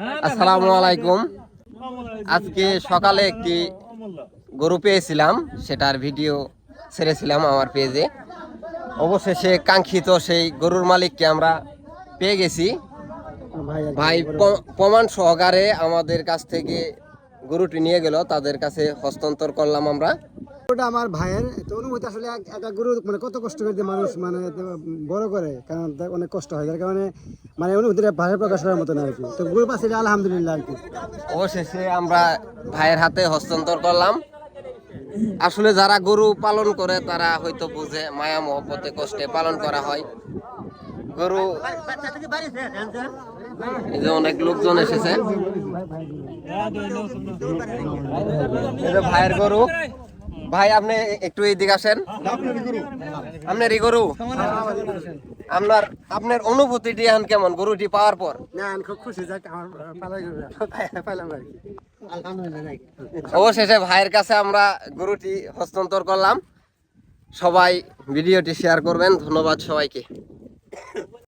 আসসালামু আলাইকুম। আজকে সকালে একটি গরু পেয়েছিলাম সেটার ভিডিও ছেড়েছিলাম আমার পেজে। অবশেষে কাঙ্ক্ষিত সেই গরুর মালিককে আমরা পেয়ে গেছি। ভাই প্রমাণ সহকারে আমাদের কাছ থেকে গরুটি নিয়ে গেল তাদের কাছে হস্তান্তর করলাম আমরা। ওটা আমার ভাইয়ের, তো অনুভূতি আসলে একটা গরু মানে কত কষ্ট করে মানুষ মানে বড় করে, কারণ অনেক কষ্ট হয়। যার কারণে মানে অনুভূতিটা ভাষায় প্রকাশ করার মতো না আর কি। তো গরু পাশে আলহামদুলিল্লাহ আর কি। অবশেষে আমরা ভাইয়ের হাতে হস্তান্তর করলাম। আসলে যারা গরু পালন করে, তারা হয়তো বুঝে মায়া মহব্বতে কষ্টে পালন করা হয়। গরু এই যে অনেক লোকজন এসেছে। ভাইয়ের গরু। ভাই আপনি একটু এইদিকে আসেন। আপনার এই গরু? আপনার আপনার অনুভূতিটি এখন কেমন? গরুটি পাওয়ার পর? না আমি খুব খুশি যাক আমার পাইলাম আর কি। অবশেষে ভাইয়ের কাছে আমরা গরুটি হস্তান্তর করলাম। সবাই ভিডিওটি শেয়ার করবেন। ধন্যবাদ সবাইকে।